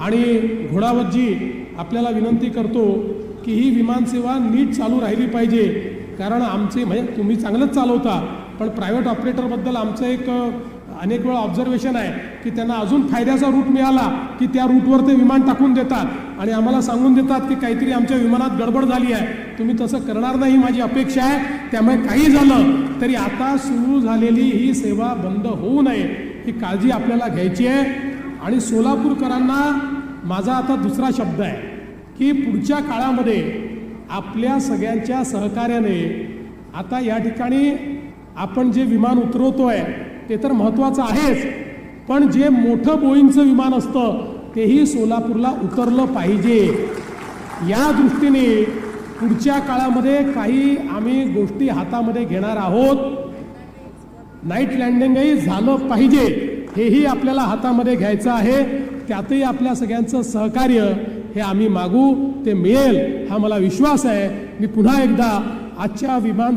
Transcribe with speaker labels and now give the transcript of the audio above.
Speaker 1: आणि घोडावतजी आपल्याला विनंती करतो की ही विमानसेवा नीट चालू राहिली पाहिजे. कारण आमचे म्हणजे तुम्ही चांगलंच चालवता पण प्रायव्हेट ऑपरेटरबद्दल आमचं एक अनेक वेळा ऑब्झर्वेशन आहे की त्यांना अजून फायद्याचा रूट मिळाला की त्या रूटवर ते विमान टाकून देतात. आणि आम्हाला सांगून देतात की काहीतरी आमच्या विमानात गडबड झाली आहे. तुम्ही तसं करणार नाही ही माझी अपेक्षा आहे. त्यामुळे काही झालं तरी आता सुरू झालेली ही सेवा बंद होऊ नये ही काळजी आपल्याला घ्यायची आहे. आणि सोलापूरकरांना माझा आता दुसरा शब्द आहे की पुढच्या काळामध्ये आपल्या सगळ्यांच्या सहकार्याने आता या ठिकाणी आपण जे विमान उतरवतो आहे ते तर महत्त्वाचं आहेच पण जे मोठं बोईंगचं विमान असतं तेही सोलापूरला उतरलं पाहिजे. या दृष्टीने पुढच्या काळामध्ये काही आम्ही गोष्टी हातामध्ये घेणार आहोत. नाईट लँडिंगही झालं पाहिजे. हेही आपल्याला हातामध्ये घ्यायचं आहे. त्यातही आपल्या सगळ्यांचं सहकार्य हे आम्ही मागू ते मिळेल हा मला विश्वास आहे. मी पुन्हा एकदा आजच्या विमान